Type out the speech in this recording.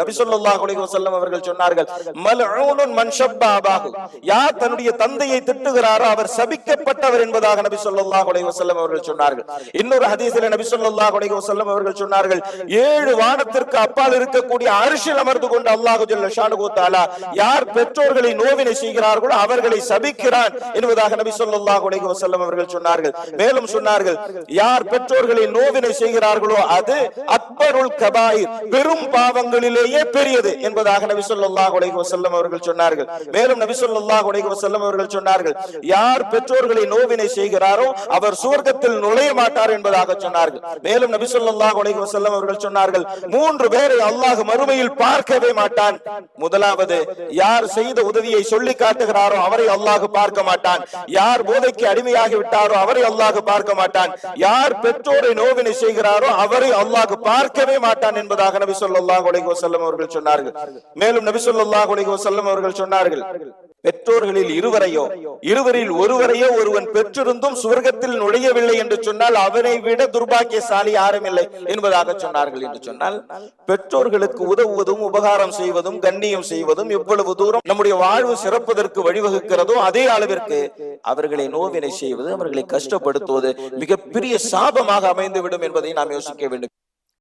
நபி ஸல்லல்லாஹு அலைஹி வஸல்லம் அவர்கள் சொன்னார்கள் மல்ஊனுன் மன் ஷப்பாபாஹு யார் தன்னுடைய தந்தையை திட்டுகிறாரோ அவர் சபிக்கப்பட்டவர் என்பதாக நபி ஸல்லல்லாஹு அலைஹி வஸல்லம் அவர்கள் சொன்னார்கள். இன்னொரு ஹதீஸில் நபி ஸல்லல்லாஹு அலைஹி வஸல்லம் அவர்கள் சொன்னார்கள் ஏழு வானத்திற்கு அப்பால் இருக்கக்கூடிய அரிசில் அமர்ந்து கொண்டு அல்லாஹு ஜல்ல ஷானுஹு தஆலா யார் பெற்றோர்களை நோவினை செய்கிறார்களோ அவர்களை சபிக்கிறான் என்பதாக நபி ஸல்லல்லாஹு அலைஹி வஸல்லம் அவர்கள் சொன்னார்கள். மேலும் சொன்னார்கள் யார் பெற்றோர்களை நோவினை செய்கிறார்களோ அது அக்பருல் கபாயிர். பெரும் பாவங்களிலே பாவங்களிலேயே பெரியது என்பதாக நபி ஸல்லல்லாஹு அலைஹி வசல்லம் அவர்கள் சொன்னார்கள். மேலும் நபி ஸல்லல்லாஹு அலைஹி வசல்லம் அவர்கள் சொன்னார்கள் யார் பெற்றோர்களை நோவினை செய்கிறாரோ அவர் சுவர்க்கத்தில் நுழைய மாட்டார் என்பதாக சொன்னார்கள். மேலும் நபி ஸல்லல்லாஹு அலைஹி வசல்லம் அவர்கள் சொன்னார்கள் மூன்று பேரை அல்லாஹ் மறுமையில் பார்க்கவே மாட்டான். முதலாவது யார் செய்த உதவியை சொல்லி காட்டுகிறாரோ அவரை அல்லாஹ் பார்க்க மாட்டான். யார் போதைக்கு அடிமையாகி விட்டாரோ அவரை அல்லாஹ் பார்க்க மாட்டான். யார் பெற்றோரை நோவினை செய்கிறாரோ அவரை அல்லாஹ் பார்க்கவே மாட்டான் என்பதாக நபி ஸல்லல்லாஹு வசல்லம் வசல்லம் அவர்கள் சொன்னார்கள். மேலும் நபி சொல்லாஹ் அலைஹி வசல்லம் அவர்கள் சொன்னார்கள். பெற்றோர்களில் இருவரையோ இருவரில் ஒருவரையோ ஒருவன் பெற்றிருந்தும் சுவர்க்கத்தில் நுழையவில்லை என்று சொன்னால் அவனை விட துர்பாக்கியசாலி யாரும் இல்லை என்பதாக சொன்னார்கள் என்று சொன்னால் பெற்றோர்களுக்கு உதவுவதும் உபகாரம் செய்வதும் கண்ணியம் செய்வதும் எவ்வளவு தூரம் நம்முடைய வாழ்வு சிறப்பதற்கு வழிவகுக்கிறதோ அதே அளவிற்கு அவர்களை நோவினை செய்வது அவர்களை கஷ்டப்படுத்துவது மிகப்பெரிய சாபமாக அமைந்துவிடும் என்பதை நாம் யோசிக்க வேண்டும்.